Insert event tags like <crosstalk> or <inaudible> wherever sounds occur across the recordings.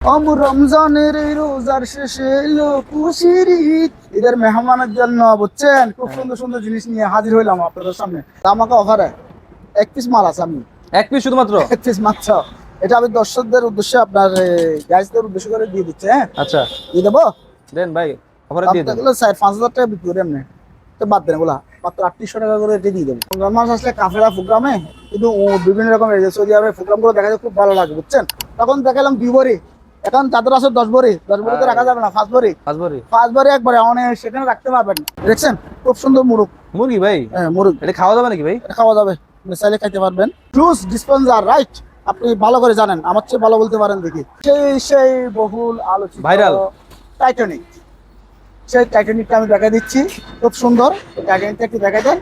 অম রমজানের এই রোজার শেষে এলো খুশির ঈদ ঈদের মেহমানের জন্য বুঝছেন? খুব সুন্দর সুন্দর জিনিস নিয়ে হাজির হইলাম আপনাদের সামনে। আমাকে অফারে এক পিস মাল আছে আমি। এক পিস শুধুমাত্র? <laughs> এক পিস মাত্র। এটা আমি দর্শকদের উদ্দেশ্যে আপনার গাইজদের উদ্দেশ্য করে দিয়ে দিচ্ছি হ্যাঁ? আচ্ছা। দিয়ে দেবো? দেন ভাই অফারে দিয়ে দেন। এগুলো স্যার পাঁচ হাজার টাকা বিক্রি করে এমনি। তো বাদ দেন এগুলা। মাত্র আটত্রিশশো টাকা করে এটা দিয়ে দেবো। রমজান মাস আসলে কাফেরা প্রোগ্রামে কিন্তু বিভিন্ন রকম এই যে সৌদি আরবের প্রোগ্রামগুলো দেখা যায় খুব ভালো লাগে বুঝছেন? তখন দেখালাম বড়ি এখন তাদের আছে দশ ভরি দশ বড়িতে রাখা যাবে না পাঁচ বড়ি। পাঁচবারই পাঁচ বড়ি একবারে অনেক সেখানে রাখতে পারবেন। দেখছেন? খুব সুন্দর মুরুখ। মুরগি ভাই? হ্যাঁ মুরুখ। এটা খাওয়া যাবে নাকি ভাই? এটা খাওয়া যাবে। চাইলে খাইতে পারবেন। জুস ডিসপেন্সার রাইট আপনি ভালো করে জানেন। আমার চেয়ে ভালো বলতে পারেন দেখি। সেই সেই বহুল আলোচিত ভাইরাল টাইটানিক সেই টাইটানিকটা আমি দেখা দিচ্ছি। খুব সুন্দর। টাইটানিকটা একটু দেখা দেন।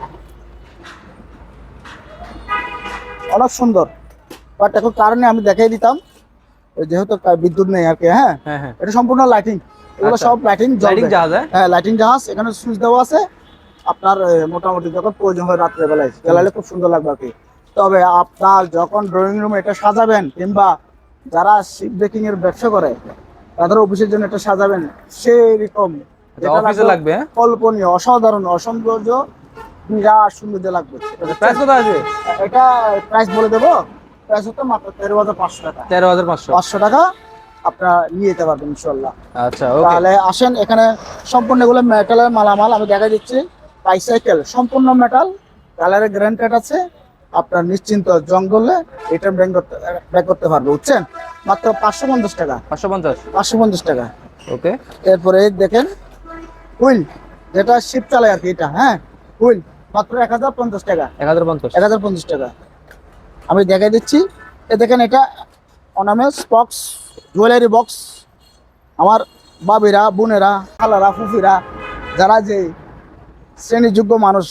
অনেক সুন্দর। বাট এখন কারণে আমি দেখাই দিতাম। যেহেতু বিদ্যুৎ নেই আর কি হ্যাঁ? হ্যাঁ হ্যাঁ। এটা সম্পূর্ণ লাইটিং এগুলো আচ্ছা। সব লাইটিং লাইটিং জাহাজ হ্যাঁ? হ্যাঁ লাইটিং জাহাজ এখানে সুইচ দেওয়া আছে। আপনার মোটামুটি যখন প্রয়োজন হয় রাত্রে বেলায় জ্বালালে খুব সুন্দর লাগবে আর কি। তবে আপনার যখন ড্রয়িং রুমে এটা সাজাবেন কিংবা যারা শিপ ব্রেকিং এর ব্যবসা করে তাদের অফিসের জন্য এটা সাজাবেন সেই রকম লাগবে, হ্যাঁ? কল্পনীয় অসাধারণ অসৌন্দর্য বিরাট সৌন্দর্য লাগবে। প্রাইস কত আসবে? এটা প্রাইস বলে দেবো? প্রাইস হচ্ছে মাত্র তেরো হাজার পাঁচশো টাকা। তেরো হাজার পাঁচশো। পাঁচশো টাকা আপনারা নিয়ে যেতে পারবেন ইনশাল্লাহ আচ্ছা তাহলে আসেন এখানে সম্পূর্ণ এগুলো মেটালের মালামাল আমি দেখা দিচ্ছি। বাইসাইকেল সম্পূর্ণ মেটাল কালারের গ্যারান্টেড আছে। আপনার নিশ্চিন্ত জঙ্গলে এটা ব্যাং করতে ব্যাক করতে পারবে বুঝছেন? মাত্র পাঁচশো পঞ্চাশ টাকা। পাঁচশো পঞ্চাশ। পাঁচশো পঞ্চাশ টাকা। ওকে এরপরে দেখেন হুইল যেটা শিপ চালায় আর কি এটা হ্যাঁ? হুইল মাত্র এক হাজার পঞ্চাশ টাকা। এক হাজার পঞ্চাশ। এক হাজার পঞ্চাশ টাকা। আমি দেখাই দিচ্ছি। এ দেখেন এটা অনামেস বক্স জুয়েলারি বক্স। আমার বাবিরা বোনেরা খালারা ফুফিরা যারা যে শ্রেণীযোগ্য মানুষ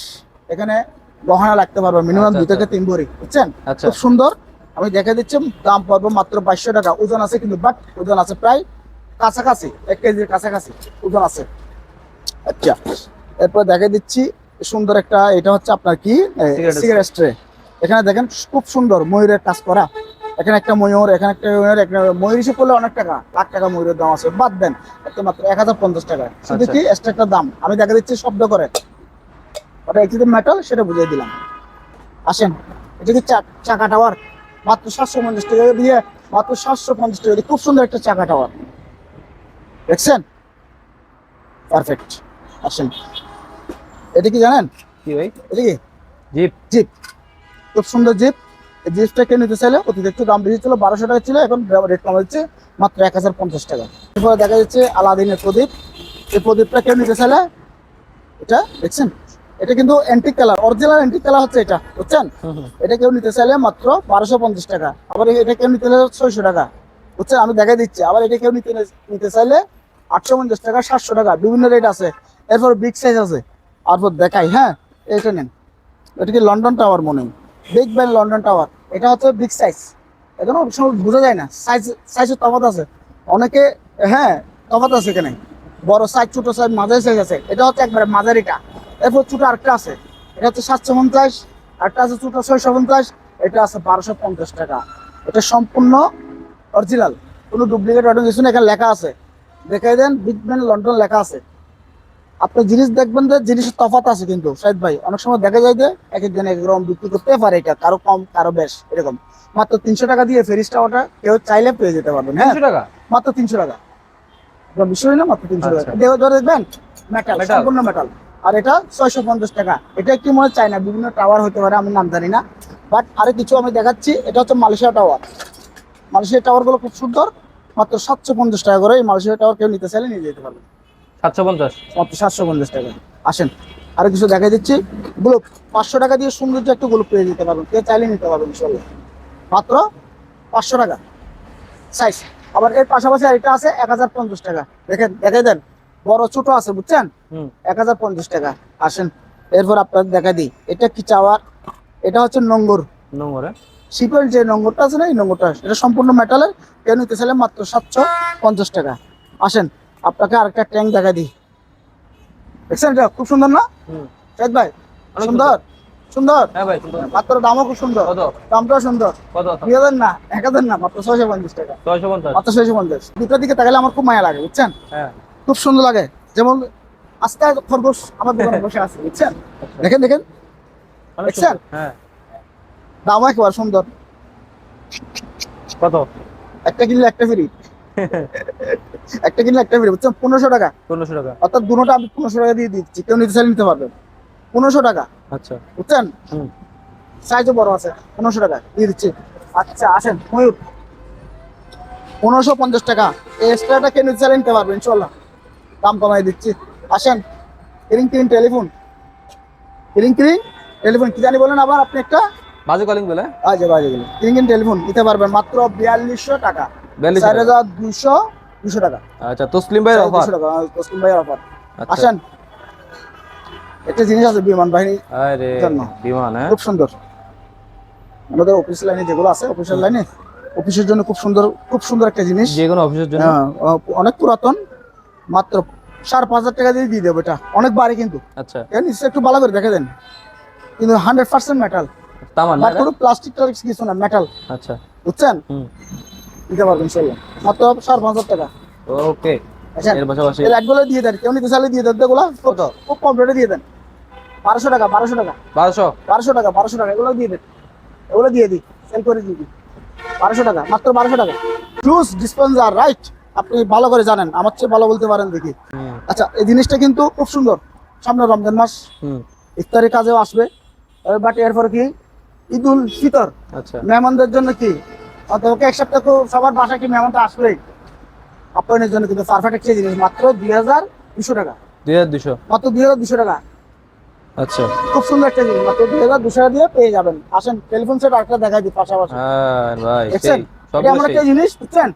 এখানে গহনা রাখতে পারবে মিনিমাম আচ্ছা, দুই থেকে আচ্ছা। তিন ভরি বুঝছেন? আচ্ছা। খুব সুন্দর। আমি দেখে দিচ্ছি দাম পড়ব মাত্র বাইশশো টাকা। ওজন আছে কিন্তু বাট ওজন আছে প্রায় কাছাকাছি এক কেজির কাছাকাছি ওজন আছে। আচ্ছা এরপর দেখে দিচ্ছি সুন্দর একটা এটা হচ্ছে আপনার কি? সিগারেট ট্রে এখানে দেখেন খুব সুন্দর ময়ূরের কাজ করা। এখানে একটা ময়ূর এখানে একটা ময়ূর একটা ময়ূর হিসেবে করলে অনেক টাকা লাখ টাকা ময়ূরের দাম আছে। বাদ দেন একটা মাত্র এক হাজার পঞ্চাশ টাকা। শুধু আচ্ছা। কি এক্সট্রা একটা দাম? আমি দেখা দিচ্ছি শব্দ করে। ওটা একটি মেটাল সেটা বুঝিয়ে দিলাম। আসেন এটা কি চাকা টাওয়ার মাত্র সাতশো পঞ্চাশ টাকা দিয়ে মাত্র সাতশো পঞ্চাশ টাকা দিয়ে খুব সুন্দর একটা চাকা টাওয়ার দেখছেন? পারফেক্ট আসেন। এটা কি জানেন? কি ভাই? এটা কি? জিপ জিপ খুব সুন্দর জিপ। এই জিপটা কেউ নিতে চাইলে অতীত একটু দাম বেশি ছিল বারোশো টাকা ছিল এখন রেট কমা যাচ্ছে মাত্র এক হাজার পঞ্চাশ টাকা। এরপরে দেখা যাচ্ছে আলাদিনের প্রদীপ। এই প্রদীপটা কেউ নিতে চাইলে এটা দেখছেন? এটা কিন্তু antique colour original antique colour হচ্ছে এটা বুঝছেন? এটা কেউ নিতে চাইলে মাত্র বারোশো পঞ্চাশ টাকা আবার এটা কেউ নিতে চাইলে ছয়শো টাকা বুঝছেন? আমি দেখাই দিচ্ছি আবার এটা কেউ নিতে নিতে চাইলে আটশো পঞ্চাশ টাকা সাতশো টাকা বিভিন্ন রেট আছে। এরপর বিগ সাইজ আছে। তারপর দেখাই হ্যাঁ এটা নেন। এটা কি লন্ডন টাওয়ার মনে হয়? বিগ ব্যান লন্ডন টাওয়ার এটা হচ্ছে বিগ সাইজ এখানে অনেক বোঝা যায় না। সাইজ সাইজের তফাৎ আছে। অনেকে হ্যাঁ তফাৎ আছে এখানে। বড় সাইজ ছোট সাইজ মাঝারি সাইজ আছে। এটা হচ্ছে একবারে মাঝারিটা। এরপর ছোট আরেকটা আছে। এটা হচ্ছে সাতশো পঞ্চাশ, আরেকটা আছে ছোট ছয়শো পঞ্চাশ, এটা আছে বারোশো পঞ্চাশ টাকা। এটা সম্পূর্ণ অরিজিনাল কোনো ডুপ্লিকেট অর্ডার কিছু না। এখানে লেখা আছে। দেখাই দেন বিগ ব্যান লন্ডন লেখা আছে। আপনি জিনিস দেখবেন যে জিনিসের তফাৎ আছে কিন্তু সাইদ ভাই। অনেক সময় দেখা যায় যে এক একজন এক রকম বিক্রি করতে পারে এটা কারও কম কারও বেশ এরকম। মাত্র তিনশো টাকা দিয়ে ফেরিসটা ওটা কেউ চাইলে পেয়ে যেতে পারবেন হ্যাঁ? টাকা? মাত্র তিনশো টাকা। বিষয় না মাত্র তিনশো টাকা। আচ্ছা। দেহ ধরে দেখবেন? মেটাল সম্পূর্ণ মেটাল আর এটা ছয়শো পঞ্চাশ টাকা। এটা কি মনে হয় চাই না বিভিন্ন টাওয়ার হতে পারে আমি নাম জানি না। বাট আরও কিছু আমি দেখাচ্ছি এটা হচ্ছে মালয়েশিয়া টাওয়ার মালয়েশিয়া টাওয়ারগুলো খুব সুন্দর মাত্র সাতশো পঞ্চাশ টাকা করে এই মালয়েশিয়া টাওয়ার কেউ নিতে চাইলে নিয়ে যেতে পারবেন। সাতশো পঞ্চাশ। সাতশো পঞ্চাশ টাকা। আসেন আরও কিছু দেখা দিচ্ছি। গ্লোব পাঁচশো টাকা দিয়ে সৌন্দর্য একটা গ্লোব পেয়ে যেতে পারবেন। কেউ চাইলে নিতে পারবেন ইনশাল্লাহ মাত্র পাঁচশো টাকা। সাইজ আবার এর পাশাপাশি আরেকটা আছে এক হাজার পঞ্চাশ টাকা। দেখেন দেখে দেন। বড় ছোট আছে বুঝছেন? এক হাজার পঞ্চাশ টাকা। আসেন এরপর আপনাদের দেখা দিই। এটা কি চাওয়ার? এটা হচ্ছে নঙ্গর। নোংরে শিপের যে নঙ্গরটা আছে না এই নোংরটা এটা সম্পূর্ণ মেটালের কেউ নিতে চাইলে মাত্র সাতশো পঞ্চাশ টাকা। আসেন আপনাকে আরেকটা ট্যাঙ্ক দেখা দিই। দেখছেন এটা খুব সুন্দর না? হুম। ভাই সুন্দর। সুন্দর? হ্যাঁ ভাই সুন্দর। মাত্র দামও খুব সুন্দর। দামটাও সুন্দর। দুই হাজার না এক হাজার না মাত্র ছয়শো পঞ্চাশ টাকা। মাত্র ছয়শো পঞ্চাশ। দুটার দিকে তাকালে আমার খুব মায়া লাগে বুঝছেন? হ্যাঁ। খুব সুন্দর লাগে। যেমন আজকে খরগোশ আমার দোকানে বসে আছে বুঝছেন? দেখেন দেখেন। দেখছেন? হ্যাঁ। দামও একেবারে সুন্দর। কত? একটা কিনলে একটা ফ্রি <laughs> একটা কিনলে একটা ফ্রি বুঝছেন? পনেরোশো টাকা। পনেরোশো টাকা। অর্থাৎ দুটোটা আমি পনেরোশো টাকা দিয়ে দিচ্ছি কেউ নিতে চাইলে নিতে পারবেন পনেরোশো টাকা। আচ্ছা। বুঝছেন? সাইজও বড় আছে পনেরোশো টাকা দিয়ে দিচ্ছি। আচ্ছা আসেন ময়ূর। পনেরোশো পঞ্চাশ টাকা। এই এক্সট্রাটা কে নিতে চাইলে নিতে পারবেন ইনশাল্লাহ দাম কমাই দিচ্ছি। আসেন কিরিং কিরিং টেলিফোন কিরিং কিরিং টেলিফোন কি জানি বলেন আবার আপনি একটা? বাজে কলিং বলে? বাজে বাজে। কিরিং কিরিং টেলিফোন নিতে পারবেন মাত্র বিয়াল্লিশশো টাকা। চার হাজার দুশো দুশো টাকা। আচ্ছা তসলিম ভাইয়ের অফার দুশো টাকা তসলিম ভাইয়ের অফার আচ্ছা। আসেন। একটা জিনিস আছে বিমান বাহিনী। আরে বিমান হ্যাঁ? খুব সুন্দর। আমাদের অফিস লাইনে যেগুলো আছে অফিসের লাইনে অফিসের জন্য খুব সুন্দর খুব সুন্দর একটা জিনিস। যে কোনো অফিসের জন্য? হ্যাঁ, অনেক পুরাতন মাত্র সাড়ে পাঁচ হাজার টাকা দিয়ে দিয়ে দেবো এটা। অনেক বাড়ি কিন্তু। আচ্ছা। নিচে একটু ভালো করে দেখে দেন। কিন্তু হান্ড্রেড পার্সেন্ট মেটাল তামান? কোনো প্লাস্টিক টালিক কিছু না মেটাল আচ্ছা। বুঝছেন? দিতে ইনশাল্লাহ। মাত্র সাড়ে পাঁচ হাজার টাকা। ওকে আচ্ছা এর পাশাপাশি লাইটগুলো দিয়ে দেন কেউ নিতে চাইলে দিয়ে দেন। এগুলো কত? খুব কম রেটে দিয়ে দেন। বারোশো টাকা বারোশো টাকা। বারোশো? বারোশো টাকা বারোশো টাকা এগুলো দিয়ে দেন। এগুলো দিয়ে দিই সেল করে দিয়ে দিই। বারোশো টাকা মাত্র বারোশো টাকা। জুস ডিসপেন্সার রাইট আপনি ভালো করে জানেন আমার চেয়ে ভালো বলতে পারেন দেখি। আচ্ছা এই জিনিসটা কিন্তু খুব সুন্দর। সামনে রমজান মাস। হুম। ইফতারি কাজেও আসবে। বাট এরপর কি? ঈদ উল ফিতর। আচ্ছা। মেহমানদের জন্য কি? অথবা এক সপ্তাহ খুব সবার বাসায় কি মেহমানটা আসবেই আপনার জন্য কিন্তু পারফেক্ট একটা জিনিস মাত্র দুই হাজার দুশো টাকা। দুই হাজার দুশো? মাত্র দুই হাজার দুশো টাকা। আচ্ছা। খুব সুন্দর একটা জিনিস মাত্র দুই হাজার দুশো টাকা দিয়ে পেয়ে যাবেন। আসেন টেলিফোন সেট আরেকটা দেখাই দিই পাশাপাশি। হ্যাঁ ভাই দেখছেন? এটা সেই। একটা জিনিস বুঝছেন?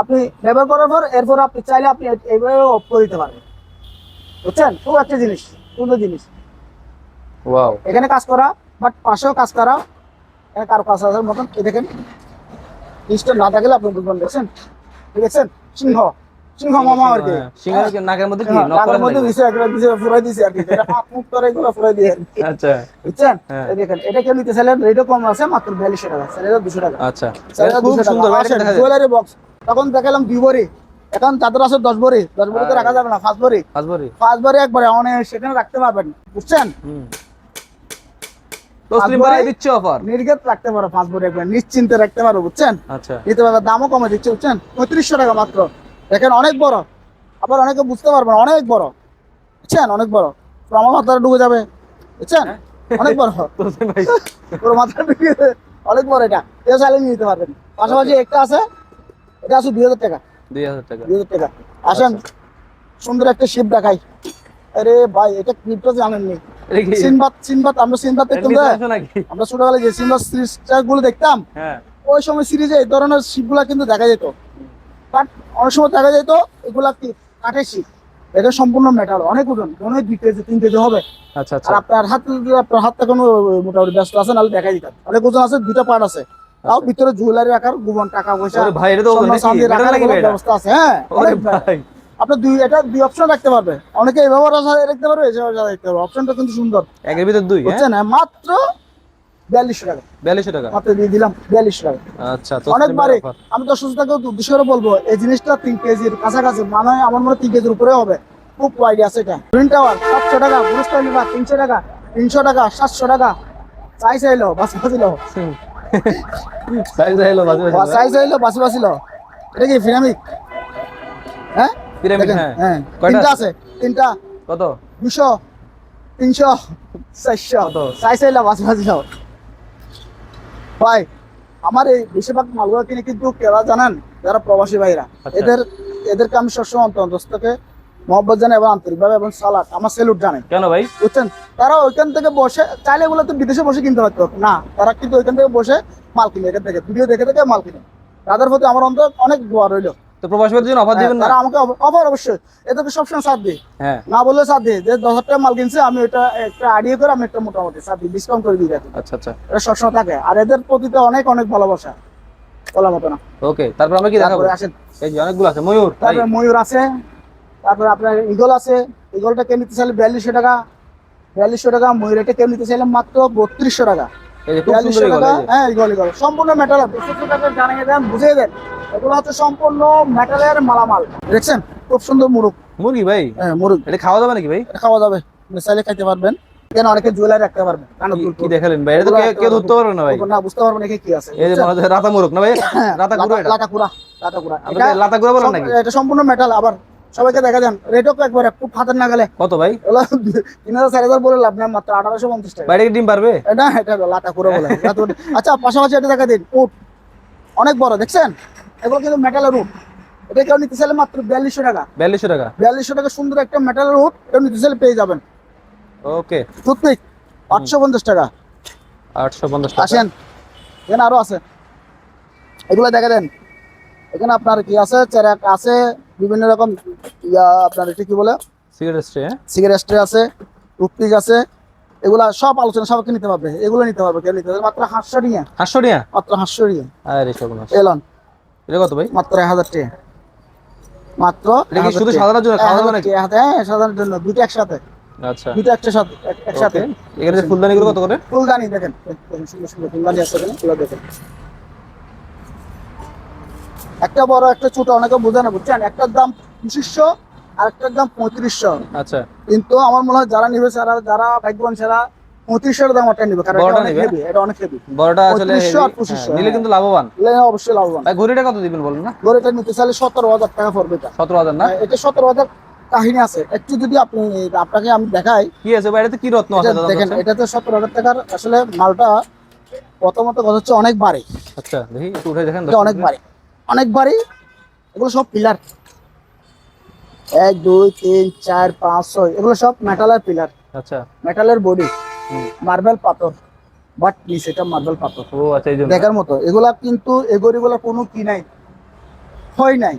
আপনি ব্যবহার করার পর এরপর আপনি চাইলে আপনি এইভাবে অফ করে দিতে পারবেন। বুঝছেন? খুব একটা জিনিস সুন্দর জিনিস। ওয়াও। এখানে কাজ করা বাট পাশেও কাজ করা এখানে কারও কাজ আছে মতন দেখেন। জিনিসটা না থাকলে আপনি বুঝবেন দেখছেন? ঠিক আছে সিংহ সিংহ মামা আর কি সিঙ্গার নাকের মধ্যে কি? হ্যাঁ, নক টাকার করেন মধ্যে দিছে দিছে ফুরাই দিছে আর কি। এটা মুখ করে এগুলো ফুরাই দিয়ে আচ্ছা। বুঝছেন? হ্যাঁ। এই দেখেন এটা কেউ নিতে চাইলেন রেটও কম আছে মাত্র বিয়াল্লিশশো টাকা চার হাজার দুশো টাকা। আচ্ছা। খুব সুন্দর জুয়েলারি বক্স তখন দেখালাম দুই ভরি এখন চাদর আছে দশ ভরি দশ ভরি তো রাখা যাবে না পাঁচ ভরি পাঁচ ভরি একবারে অনেক সেখানে রাখতে পারবেন বুঝছেন? তসলিম ভাই দিচ্ছে অফার নির্গেত রাখতে পারো পাঁচ ভরি একবার। নিশ্চিন্তে রাখতে পারো বুঝছেন? আচ্ছা। নিতে পারবে দামও কমে দিচ্ছে বুঝছেন? পঁয়ত্রিশশো টাকা মাত্র। দেখেন অনেক বড়। আবার অনেকে বুঝতে পারবেন অনেক বড়। বুঝছেন? অনেক বড়। আমার মাথাটা ডুবে যাবে বুঝছেন? অনেক বড়। <laughs> পুরো মাথাটা ডুবে অনেক বড় এটা। এটা চাইলে নিয়ে নিতে পারবেন। পাশাপাশি একটা আছে এটা আছে দুই হাজার টাকা। দুই হাজার টাকা। দুই হাজার টাকা। আসেন সুন্দর একটা শিপ দেখাই। আরে ভাই এটা ক্রিপ্টো জানেননি। সিনবাদ সিনবাদ আমরা সিনবাদ দেখতাম নিতে না? আসো নাকি? আমরা ছোটবেলায় যে সিনবাদ সিরিজটা গুলো দেখতাম হ্যাঁ। ওই সময় সিরিজে এই ধরনের শিপগুলা কিন্তু দেখা যেত। বাট অনেক সময় দেখা যেত এগুলা কি কাঠের শিপ এটা সম্পূর্ণ মেটাল অনেক ওজন মনে হয় দুই কেজি তিন কেজি হবে। আচ্ছা আচ্ছা। আপনার হাত আপনার হাতটা কোনো মোটামুটি ব্যস্ত আছে নাহলে দেখাই দিতাম। অনেক ওজন আছে দুইটা পার্ট আছে। তাও ভিতরে জুয়েলারি রাখার গোবন টাকা পয়সা ভাই এটা তো? ব্যবস্থা আছে হ্যাঁ আপনার দুই এটা দুই অপশন রাখতে পারবে। অনেকে এভাবে রাখতে পারবে এভাবে রাখতে পারবে। অপশনটা কিন্তু সুন্দর। একের ভিতর দুই হ্যাঁ? বুঝছেন? মাত্র বিয়াল্লিশশো টাকা। বিয়াল্লিশশো টাকা? মাত্র দিয়ে দিলাম বিয়াল্লিশশো টাকা। আচ্ছা। আমি তো সুস্থতাকে উদ্দেশ্য করে বলব এই জিনিসটা তিন কেজির কাছাকাছি মানে আমার মনে তিন কেজির উপরে হবে। খুব আছে এটা। টাওয়ার সাতশো টাকা বুরুস্তা লিবা তিনশো টাকা তিনশো টাকা সাতশো টাকা। চাই চাইলো বাসি বাসিল চাই চাইলো বাসি বাসিল এটা কি ফিরামিক হ্যাঁ? পিরামিড হ্যাঁ। হ্যাঁ কয়টা? তিনটা আছে? তিনটা। কত? দুশো তিনশো চারশো। কত? বাসি বাসিল ভাই আমার এই বেশিরভাগ মালগুলো কিনে কিন্তু কেরা জানেন? যারা প্রবাসী ভাইরা। আচ্ছা। এদের এদেরকে আমি সবসময় জানাই এবং আন্তরিকভাবে এবং সালাদ আমার সেলুট জানাই। কেন ভাই? বুঝছেন? তারা ওইখান থেকে বসে চাইলে এগুলো তো বিদেশে বসে কিনতে পারতো। না তারা কিন্তু ওইখান থেকে বসে মাল কিনে এখান থেকে ভিডিও দেখে দেখে মাল কিনে। তাদের প্রতি আমার অন্তর অনেক দোয়া রইল। তো প্রবাসীদের জন্য অফার দিবেন না? আমাকে অফার অবশ্যই। এদেরকে সবসময় সাথ দিই। হ্যাঁ। না বললে সাথ দিই। যে দশ টাকা মাল কিনছে আমি ওইটা একটা আইডিয়া করে আমি একটা মোটামুটি সাথ দিই। ডিসকাউন্ট করে দিই আচ্ছা আচ্ছা। এটা সবসময় থাকে। আর এদের প্রতি তো অনেক অনেক ভালোবাসা। বলা মতো না। ওকে তারপর আমরা কি দেখাবো? আসেন। এই যে অনেকগুলো আছে। ময়ূর তারপরে ময়ূর আছে। তারপরে আপনার ইগল আছে। ইগলটা কে নিতে চাইলে বিয়াল্লিশশো টাকা। বিয়াল্লিশশো টাকা ময়ূর এটা কেউ নিতে চাইলে মাত্র বত্রিশশো টাকা। বিয়াল্লিশশো টাকা। হ্যাঁ এগুলো এগুলো সম্পূর্ণ মেটাল বুঝিয়ে দেন। এগুলো হচ্ছে সম্পূর্ণ মেটালের মালামাল। দেখছেন? খুব সুন্দর মুরুখ। মুরগি ভাই? হ্যাঁ এটা খাওয়া যাবে নাকি ভাই? এটা খাওয়া যাবে। চাইলে খাইতে পারবেন। অনেকে জুয়েলারি রাখতে পারবেন। কি- দেখালেন ভাই? এটা তো কেউ- কেউ ধরতে পারবে না ভাই? না বুঝতে পারবেন একে কি আছে। এই যে মনে রাতা মুরগ না ভাই? রাতা গুঁড়ো এটা? লাটা কুড়া লাটা কুড়া। আপনাদের লাতা গুঁড়ো বলেন নাকি? এটা সম্পূর্ণ মেটাল আবার সবাইকে দেখা রেটও একবার হাতের না গেলে কত ভাই? এগুলো তিন হাজার চার হাজার বলে লাভ মাত্র আঠারোশো পঞ্চাশ টাকা। বাইরে ডিম পারবে? এটা এটা লাটা বলে। আচ্ছা পাশাপাশি এটা দেখা দিন উট। অনেক বড় দেখছেন? এগুলো কিন্তু মেটালের উট এটা কেউ নিতে চাইলে মাত্র বিয়াল্লিশশো টাকা। বিয়াল্লিশশো টাকা? বিয়াল্লিশশো টাকা সুন্দর একটা মেটালের উট কেউ নিতে চাইলে পেয়ে যাবেন। ওকে। টুথপিক আটশো পঞ্চাশ টাকা। আটশো পঞ্চাশ টাকা। আসেন। এখানে আরও আছে। এগুলো দেখা দেন। এখানে আপনার কি আছে? চেরাক আছে বিভিন্ন রকম ইয়া আপনার এটা কি বলে? সিগারেট স্ট্রে সিগারেট ট্রে আছে টুথপিক আছে। এগুলা সব আলোচনা সবাইকে নিতে পারবে এগুলো নিতে পারবে কেউ নিতে পারবে মাত্র হাঁসশো নিয়ে হাঁসশো টিয়া মাত্র হাঁসশো নিয়ে আরে সর্বনাশ। এলন। এটা কত ভাই? মাত্র এক হাজার টাকা। মাত্র শুধু জন্য? হ্যাঁ সাধারণের জন্য দুটো একসাথে। আচ্ছা। দুটো একটা সাথে একসাথে। এখানে যে ফুলদানিগুলো কত করে? ফুলদানি দেখেন। দেখেন, সুন্দর সুন্দর ফুলদানি আছে এখানে, দেখেন। একটা বড় একটা ছোট অনেকে বোঝে না বুঝছেন? একটার দাম পঁচিশশো আর একটার দাম পঁয়ত্রিশশো। আচ্ছা। কিন্তু আমার মনে হয় যারা নিবে যারা যারা ভাগ্যবান যারা পঁয়ত্রিশশোর দাম ওটা নিবে কারণ এটা বড়টা অনেক হেভি এটা অনেক হেভি বড়টা আসলে 3500 আর heavy। 2500 হ্যাঁ, নিলে হ্যাঁ। কিন্তু লাভবান। অবশ্যই লাভবান। ভাই ঘড়িটা কত দিবেন বলুন না? গড় নিতে চাইলে সতেরো হাজার টাকা পড়বে এটা। সতেরো হাজার না? এটা সতেরো হাজার কাহিনী আছে। একটু যদি আপনি আপনাকে আমি দেখাই। কি আছে ভাই এটাতে কি রত্ন আছে দেখেন বলছেন? এটাতে সতেরো হাজার টাকার আসলে মালটা প্রথমত কথা হচ্ছে অনেক বাড়ি। আচ্ছা দেখি একটু উঠে দেখেন অনেক বাড়ি। অনেক বাড়ি এগুলো সব পিলার। এক দুই তিন চার পাঁচ ছয় এগুলো সব মেটালের পিলার। আচ্ছা। মেটালের বডি। মার্বেল পাথর। বাট নিচ এটা মার্বেল পাথর। ও আচ্ছা দেখার মতো এগুলা কিন্তু এগরিগুলা কোনো কি নাই হয় নাই।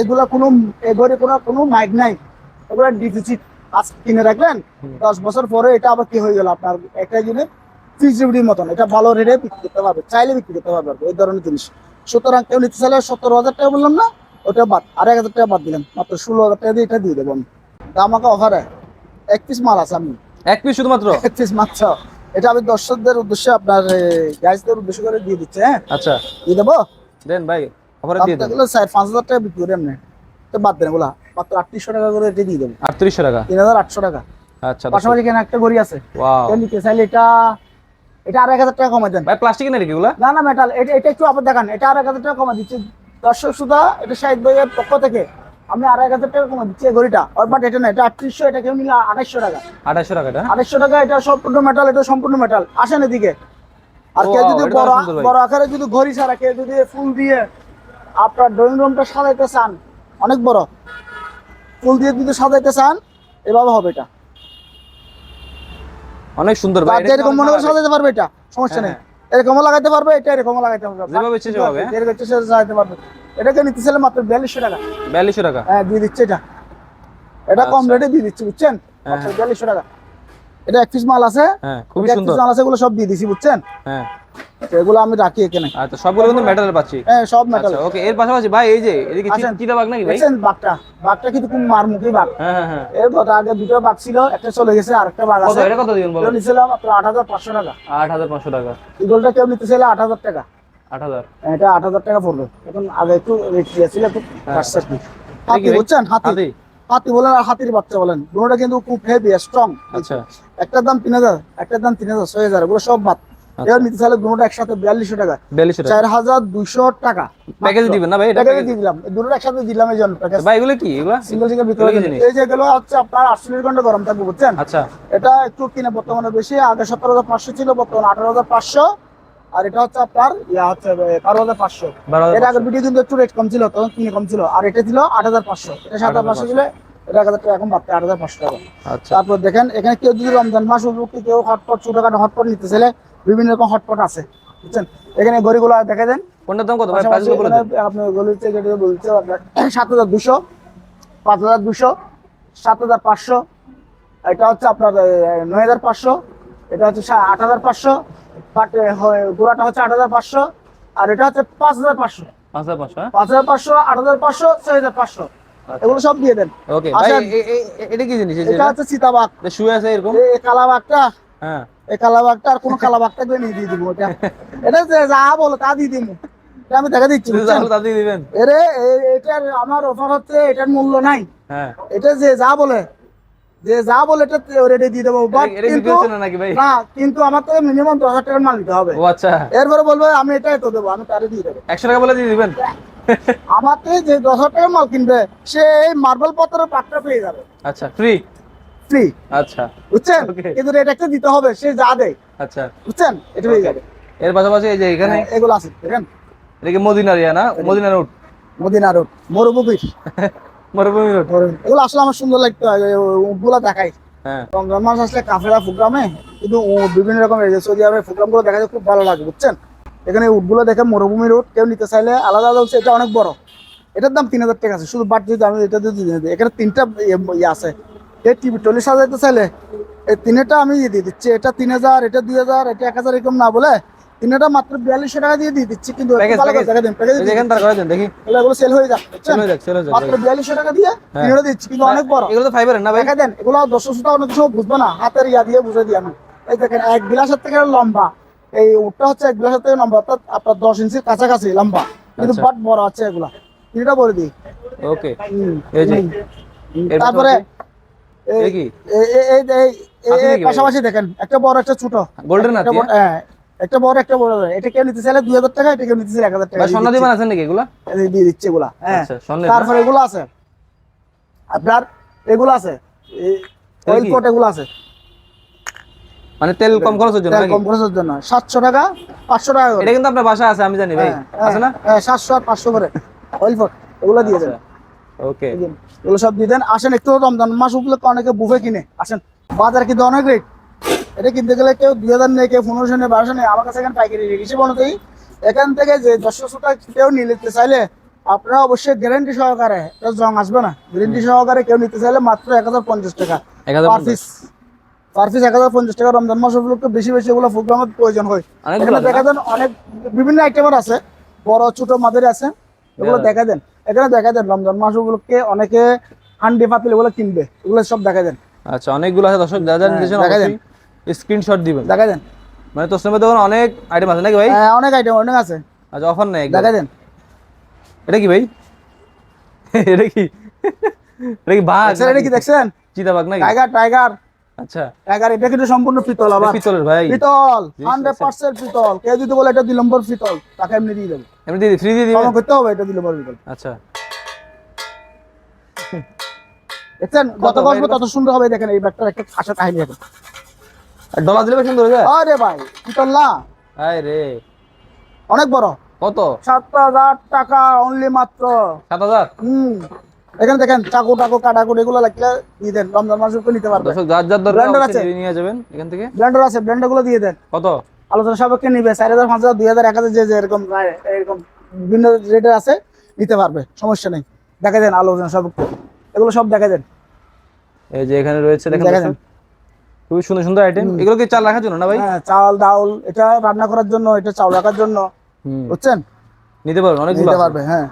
এগুলা কোনো এগরে কোনো কোনো মাইক নাই। এগুলা ডিফিসিট আজ কিনে রাখলেন। দশ বছর পরে এটা আবার কি হয়ে গেল আপনার? একটা জিনিস ফিজিবিলিটির মতন এটা ভালো রেটে বিক্রি করতে পারবে চাইলে বিক্রি করতে পারবে এই ধরনের জিনিস। সুতরাং কেউ নিতে চাইলে সত্তর হাজার টাকা বললাম না ওটা বাদ আর এক হাজার টাকা বাদ দিলাম মাত্র ষোলো হাজার টাকা দিয়ে এটা দিয়ে দেবো আমি। আমাকে অফারে এক পিস মাল আছে আমি। এক পিস শুধুমাত্র? <laughs> এক পিস মাত্র। এটা আমি দর্শকদের উদ্দেশ্যে আপনার গাইজদের উদ্দেশ্য করে দিয়ে দিচ্ছে হ্যাঁ? আচ্ছা। দিয়ে দেবো? দেন ভাই অফারে দিয়ে দেন। স্যার পাঁচ হাজার টাকা বিক্রি করে এমনি তো বাদ দেন এগুলা মাত্র আটত্রিশশো টাকা করে এটা দিয়ে দেবো। আটত্রিশশো টাকা? তিন হাজার আটশো টাকা। আচ্ছা পাশাপাশি এখানে একটা গড়ি আছে। ওয়াও নিতে চাইলে এটা এটা আর এক হাজার টাকা কমে দেন। ভাই প্লাস্টিক না নাকি এগুলা? না না মেটাল এটা এটা একটু আবার দেখান। এটা আর এক হাজার টাকা কমে দিচ্ছি। দর্শক সুধা এটা শাহিদ ভাইয়ের পক্ষ থেকে আমি এক হাজার টাকা কমে দিচ্ছি ঘড়িটা। বাট এটা না এটা আটত্রিশশো এটা কেউ নিলে আঠাইশশো টাকা। আঠাশশো টাকাটা আড়াইশো টাকা এটা সম্পূর্ণ মেটাল এটা সম্পূর্ণ মেটাল আসেন এদিকে। আর কেউ যদি বড়। বড় আকারে যদি ঘড়ি ছাড়া কেউ যদি ফুল দিয়ে আপনার ড্রয়িং রুমটা সাজাইতে চান অনেক বড়। ফুল দিয়ে যদি সাজাইতে চান এভাবে হবে এটা। অনেক সুন্দর ভাই যেরকম মনে করে সাজাইতে পারবে এটা সমস্যা নেই। হ্যাঁ, এরকমও লাগাইতে পারবে এটা এরকমও লাগাইতে পারবে। যেভাবে ইচ্ছে সেভাবে, হ্যাঁ? যেরকম ইচ্ছে সেভাবে সাজাইতে পারবে। এটাকে নিতে চাইলে মাত্র বিয়াল্লিশশো টাকা। বিয়াল্লিশশো টাকা? হ্যাঁ দিয়ে দিচ্ছে এটা। এটা কম আচ্ছা। রেটে দিয়ে দিচ্ছে বুঝছেন? মাত্র হ্যাঁ। বিয়াল্লিশশো টাকা। এটা এক পিস মাল আছে। হ্যাঁ খুবই সুন্দর। মাল আছে এগুলো সব দিয়ে দিছি বুঝছেন? হ্যাঁ। এগুলো আমি রাখি এখানে। আচ্ছা সবগুলো কিন্তু মেটালের পাচ্ছি? হ্যাঁ সব মেটাল আচ্ছা ওকে এর পাশাপাশি ভাই এই যে এদিকে চি- আসেন। নাকি ভাই? দেখছেন বাঘটা? বাঘটা কিন্তু খুব মারমুখী বাঘ। হ্যাঁ হ্যাঁ হ্যাঁ। এর কথা আগে দুটো বাঘ ছিল একটা চলে গেছে আরেকটা বাঘ কত? আছে। এটা কত দিবেন বলো আট হাজার পাঁচশো টাকা। আট হাজার পাঁচশো টাকা। ইগলটা কেউ নিতে চাইলে আট হাজার টাকা। এটা আট হাজার টাকা পড়বে এখন আগে একটু রেট ছিল একটু বাড়ছে আর কি। হাতি বুঝছেন হাতি। হাতি। হাতি বলেন আর হাতির বাচ্চা বলেন। দুটোটা কিন্তু খুব হেভি স্ট্রং আচ্ছা। একটার দাম তিন হাজার একটার দাম তিন হাজার ছয় হাজার ওগুলো সব বাদ। এবার নিতে চাইলে দুটোটা একসাথে বিয়াল্লিশশো টাকা। চার হাজার দুইশো টাকা। প্যাকেজ দিবেন না ভাই? এটা দিয়ে দিলাম। এই একসাথে দিলাম এই জন্য। প্যাকেজ ভাই এগুলো কি? এগুলো? সিঙ্গেল সিঙ্গেল বিক্রি এগুলো কি করে জিনিস? এই যেগুলো হচ্ছে আপনার আটচল্লিশ ঘণ্টা গরম থাকবে বুঝছেন? আচ্ছা। এটা একটু কিনে বর্তমানে বেশি আগে সতেরো হাজার পাঁচশো ছিল বর্তমানে আঠারো হাজার পাঁচশো। আর এটা হচ্ছে আপনার ইয়া হচ্ছে বারো হাজার পাঁচশো। এর আগের ভিডিও কিন্তু একটু রেট কম ছিল তখন কিনে কম ছিল। আর এটা ছিল আট হাজার পাঁচশো। এটা সাত হাজার পাঁচশো ছিল এটা হাজার টাকা এখন বাড়তে আট হাজার পাঁচশো টাকা। আচ্ছা। তারপর দেখেন এখানে কেউ যদি রমজান মাস উপলক্ষে কেউ হটপট ছোটখাটো হটপট নিতে চাইলে বিভিন্ন রকম হটপট আছে বুঝছেন? এখানে গড়িগুলো দেখে দেন। কোনটার দাম কত ভাই? প্রাইসগুলো বলে দেন আপনি গলির থেকে যেটা বলছে আপনার সাত হাজার দুশো পাঁচ হাজার দুশো সাত হাজার পাঁচশো। এটা হচ্ছে আপনার এ, নয় হাজার পাঁচশো এটা হচ্ছে সা- আট হাজার পাঁচশো বাট গোড়াটা হচ্ছে আট হাজার পাঁচশো আর এটা হচ্ছে পাঁচ হাজার পাঁচশো। পাঁচ হাজার পাঁচশো হ্যাঁ? পাঁচ হাজার পাঁচশো আট হাজার পাঁচশো ছয় হাজার পাঁচশো। এগুলো সব দিয়ে দেন। ওকে ভাই এটা কি জিনিস? এটা হচ্ছে চিতাবাঘ। শুয়ে আছে এরকম? এই কালাবাঘটা। হ্যাঁ। এই কালাবাঘটা আর কোন কালাবাঘ থাকলে নিয়ে দিয়ে দিব ওটা। এটা যে যা বলো তা দিয়ে দিব। আমি দেখা দিচ্ছি? তাহলে তাদের দিবেন। এরে এটার আমার অফার হচ্ছে এটার মূল্য নাই। হ্যাঁ। এটা যে যা বলে যে যা বলে এটা রেডি দিয়ে দেবো। বাট কিন্তু না আমার থেকে মিনিমাম দশ হাজার টাকার মাল দিতে হবে। ও আচ্ছা। এরপরে বলব আমি এটাই তো দেবো আমি তারে দিয়ে দেবো। একশো টাকা বলে দিয়ে দিবেন? আমার থেকে যে দশ হাজার টাকার মাল কিনবে সে এই মার্বেল পাথরের পাটটা পেয়ে যাবে। আচ্ছা ফ্রি ফ্রি আচ্ছা। বুঝছেন. কিন্তু এটা একটা দিতে হবে সে যা দেয়। আচ্ছা। বুঝছেন? এটা পেয়ে যাবে। এর পাশাপাশি এই যে এখানে হ্যাঁ, এগুলো আছে দেখেন। এটা কি মদিনার ইয়া না? মদিনার রোড। মদিনা রোড মরুভূমির। <laughs> মরুভূমি রোড এগুলো আসলে আমার সুন্দর লাগতো উটগুলো দেখাই। হ্যাঁ। রমজান মাস আসলে কাফেরা প্রোগ্রামে কিন্তু বিভিন্ন রকমের সৌদি আরবের দেখা যায় খুব ভালো লাগে বুঝছেন? এখানে উটগুলো দেখে মরুভূমি রুট কেউ নিতে চাইলে আলাদা আলাদা হচ্ছে এটা অনেক বড়। এটার দাম তিন হাজার টাকা আছে শুধু বাট যদি আমি এটা যদি এখানে তিনটা ইয়ে- ইয়ে আছে। এই টিভি টলি সাজাইতে চাইলে এই তিনটা আমি দিয়ে দিচ্ছি এটা তিন হাজার এটা দুই হাজার এটা এক হাজার এরকম না বলে তিনটা মাত্র বিয়াল্লিশশো টাকা দিয়ে দিয়ে দিচ্ছি কিন্তু। দেখা। এগুলো সেল হয়ে যাক মাত্র বিয়াল্লিশশো টাকা দিয়ে হ্যাঁ। তিনটা দিচ্ছি কিন্তু অনেক বড়। এগুলো তো ফাইবারের না ভাই? দেন এগুলো দর্শক শ্রোতা অনেক সময় বুঝবে না হাতের ইয়া দিয়ে বুঝে দিই আমি এই দেখেন এক গ্লাসের থেকে লম্বা। এই উটটা হচ্ছে এক গ্লাসের থেকে লম্বা অর্থাৎ আপনার দশ ইঞ্চির কাছাকাছি লম্বা। কিন্তু আচ্ছা। বাট বড় আছে এগুলা। তিনটা বলে দিই। ওকে তারপরে এই? পাশাপাশি দেখেন একটা বড় একটা ছোট। গোল্ডেন হ্যাঁ। একটা বড় একটা বড় এটা কেউ নিতে চাইলে দুই হাজার টাকা এটা কেউ নিতে চাইলে এক হাজার টাকা দিচ্ছি। দিবেন আছেন নাকি এগুলা? দিয়ে দিচ্ছে এগুলা। হ্যাঁ। আচ্ছা না? তারপরে এগুলো আছে। আপনার এগুলো আছে। অয়েল কোট এগুলো আছে। মানে তেল কম খরচের জন্য কম খরচের জন্য। সাতশো টাকা পাঁচশো টাকা এটা কিন্তু আপনার বাসা আছে আমি জানি ভাই। হ্যাঁ, আছে না? হ্যাঁ, সাতশো আর পাঁচশো করে। অয়েল কোট এগুলো দিয়ে দেন। ওকে। এগুলো সব দিয়ে দেন। আসেন একটু রমজান মাস উপলক্ষে অনেকে বুফে কিনে। আসেন। বাজার কিন্তু অনেক রেট এটা কিনতে গেলে কেউ দুই হাজার নেই কেউ পনেরোশো নেই বারোশো নেই আমার কাছে এখানে পাইকারি হিসেবে অনুযায়ী এখান থেকে যে দশশো টাকা কেউ নিয়ে নিতে চাইলে আপনারা অবশ্যই গ্যারেন্টি সহকারে এটা জং আসবে না। গ্যারেন্টি সহকারে কেউ নিতে চাইলে মাত্র এক হাজার পঞ্চাশ টাকা। পার পিস পার পিস এক হাজার পঞ্চাশ টাকা। রমজান মাস উপলক্ষে বেশি বেশি এগুলো প্রোগ্রামের প্রয়োজন হয়। এখানে দেখা দেন অনেক বিভিন্ন আইটেমের আছে। বড় ছোট মাদের আছে। এগুলো হ্যাঁ। দেখা দেন। এখানে দেখা দেন রমজান মাস উপলক্ষে অনেকে হান্ডি পাতিল এগুলো কিনবে। এগুলো সব দেখা দেন। আচ্ছা অনেকগুলো আছে। দর্শক হ্যাঁ, দেখা দেন। স্ক্রিনশট দিবেন। দেখা দেন। মানে তোর দেখুন অনেক আইটেম আছে নাকি ভাই? হ্যাঁ, অনেক আইটেম অনেক আছে। আচ্ছা অফার নেই দেখা দেন। এটা কি ভাই? এটা কি? এটা কি বাঘ দেখছেন এটা কি দেখছেন? চিতাবাঘ নাকি? Tiger tiger. আচ্ছা। টাইগার এটা কিন্তু সম্পূর্ণ পিতল আবার পিতলের ভাই। পিতল জিনিস হান্ড্রেড আছে। পার্সেন্ট পিতল। কেউ যদি বলে এটা দুই নম্বর পিতল তাকে এমনি দিয়ে দেবে। এমনি দিয়ে ফ্রি দিয়ে দিবেন ক্ষমা করতে হবে এটা দুই নম্বর পিতল। আচ্ছা। দেখছেন গত ভাই? তত সুন্দর হবে দেখেন এই ব্যাগটার একটা আশা কাহিনী এখন ডলার দিলে বেশ যায়? আরে ভাই আয় রে। অনেক বড়। কত? সাত হাজার টাকা অনলি মাত্র। সাত হাজার? হুম। এখানে দেখেন চাকু টাকু কাটাকুট এগুলো লাগলে দিয়ে দেন। রমজান মাস নিতে পারবে। দর্শক যার যার দরকার আছে? নিয়ে যাবেন এখান থেকে। ব্লেন্ডার আছে ব্লেন্ডারগুলো দিয়ে দেন। কত? আলোচনা সাপেক্ষে নিবে। চার হাজার পাঁচ হাজার দুই হাজার এক হাজার যে যে এরকম এরকম বিভিন্ন রেটের আছে নিতে পারবে। সমস্যা নেই। দেখা দেন আলোচনা সাপেক্ষে। এগুলো সব দেখা দেন। এই যে এখানে রয়েছে দেখেন দেখা। খুবই সুন্দর সুন্দর আইটেম এগুলো কি চাল রাখার জন্য না ভাই? হ্যাঁ চাল ডাউল এটা রান্না করার জন্য এটা চাউল রাখার জন্য। বুঝছেন? নিতে পারবেন অনেকগুলো নিতে আছে। পারবে হ্যাঁ।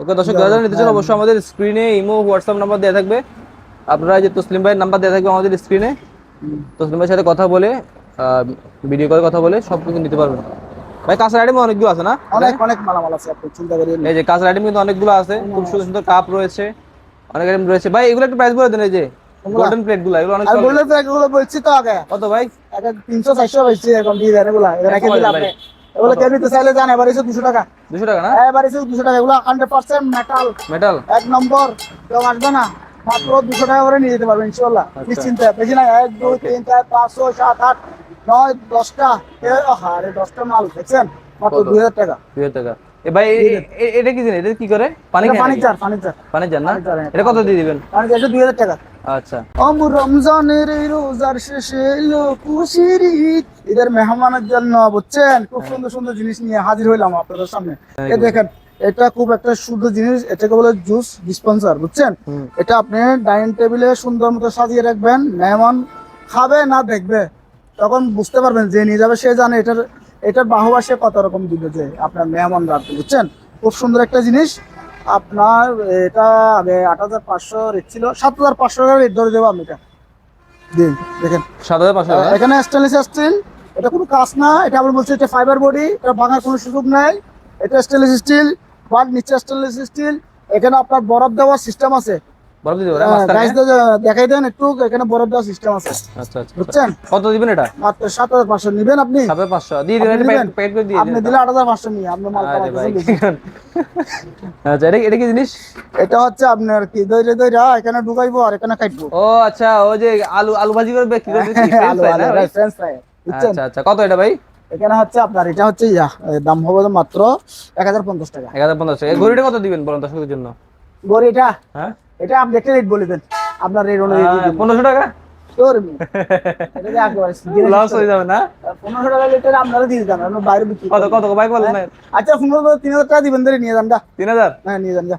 ওকে দর্শক যারা নিতে চান অবশ্যই আমাদের স্ক্রিনে ইমো হোয়াটসঅ্যাপ নাম্বার দেওয়া থাকবে। আপনারা যে তসলিম ভাইয়ের নাম্বার দেওয়া থাকবে আমাদের স্ক্রিনে তসলিম ভাইয়ের সাথে কথা বলে ভিডিও কলে কথা বলে সব কিছু নিতে পারবেন। ভাই কাঁচের আইটেম অনেকগুলো আছে না? অনেক অনেক মালামাল আছে আপনি চিন্তা করিয়ে এই যে কাঁচের আইটেম কিন্তু অনেকগুলো আছে। খুব সুন্দর সুন্দর কাপ রয়েছে। অনেক আইটেম রয়েছে। ভাই এগুলো একটু প্রাইস বলে দেন এই যে। গোল্ডেন প্লেটগুলো এগুলো অনেক আর। বললে তো এগুলো বলছি তো আগে। কত ভাই? এক এক তিনশো চারশো এরকম দিয়ে দেন এগুলা। এগুলো রেখে কমাই দিলে দেন আপনি এগুলো কেউ নিতে চাইলে জান এবার এসে দুশো টাকা। দুশো টাকা না? এবার এসে দুশো টাকা। এগুলো হান্ড্রেড পার্সেন্ট মেটাল মেটাল এক নম্বর। কেউ আসবে না। মাত্র দুশো টাকা করে নিয়ে যেতে পারবেন ইনশাল্লাহ আচ্ছা। নিশ্চিন্তে। বেশি না এক দুই তিন চার পাঁচ ছয় সাত আট নয় দশটা। আরে দশটা মাল দেখছেন? মাত্র কত? দুই হাজার টাকা। দুই হাজার টাকা। এ ভাই এ- এ- এ- এটা কি এটা কি করে? পানি এটা ফার্নিচার ফার্নিচার। না? হ্যাঁ। এটা কত দিয়ে দিবেন? এটা দুই হাজার টাকা। আচ্ছা। অমু রমজানের এই রোজার শেষে এলো খুশির ঈদ। ঈদের মেহমানের জন্য বুঝছেন? খুব সুন্দর সুন্দর জিনিস নিয়ে হাজির হইলাম আপনাদের সামনে। এই দেখেন এটা খুব একটা শুদ্ধ জিনিস এটাকে বলে জুস ডিসপেন্সার বুঝছেন? এটা আপনি ডাইনিং টেবিলে সুন্দর মতো সাজিয়ে রাখবেন মেহমান খাবে না দেখবে। তখন বুঝতে পারবেন যে নিয়ে যাবে সে জানে এটার এটার বাহবা সে কত রকম দিবে যে আপনার মেহমান রাখবে বুঝছেন? খুব সুন্দর একটা জিনিস। আপনার এটা আগে আট হাজার পাঁচশো রেট ছিল। সাত হাজার পাঁচশো টাকা রেট ধরে দেবো আমি এটা। দিন দেখেন। সাত হাজার পাঁচশো এখানে স্টেনলেস স্টিল এটা কোনো কাজ না। এটা আমরা বলছি এটা ফাইবার বডি এটা ভাঙার কোনো সুযোগ নাই। এটা স্টেনলেস স্টিল বাট নিচে স্টেনলেস স্টিল এখানে আপনার বরফ দেওয়ার সিস্টেম আছে। বরফ হ্যাঁ, আহ, দেখাই দেন একটু এখানে বরফ সিস্টেম আছে। আচ্ছা আচ্ছা। বুঝছেন? কত দিবেন এটা? মাত্র সাত হাজার পাঁচশো। আপনি? দিয়ে দিবেন এটা করে দিয়ে আপনি দিলে আট হাজার পাঁচশো নিয়ে আপনার মাল আরে ভাই <laughs> আচ্ছা এটা এটা কি জিনিস? এটা হচ্ছে আপনার কি দইরে দইরা এখানে ঢুকাইবো আর এখানে কাটবো ও আচ্ছা যে আলু আলু ভাজি করে কি? করে দিচ্ছি আলু আলু ফ্রেঞ্চ ফ্রাই আচ্ছা আচ্ছা। কত এটা ভাই? এখানে হচ্ছে আপনার এটা হচ্ছে ইয়া এ, দাম হবে মাত্র এক হাজার পঞ্চাশ টাকা। এক হাজার পঞ্চাশ টাকা। এই ঘড়িটা কত দিবেন বলুন দর্শকদের জন্য? গড়ি এটা হ্যাঁ? এটা আপনি একটা রেট বলে দেন। আপনার রেট অনুযায়ী। পনেরোশো টাকা। <laughs> হয়ে যাবে না? পনেরোশো টাকা লিটার আপনারা দিয়ে দেন। বাইরে কত কত ভাই বলেন আচ্ছা তিন হাজার টাকা দিবেন নিয়ে যান তিন হাজার হ্যাঁ নিয়ে যান যা।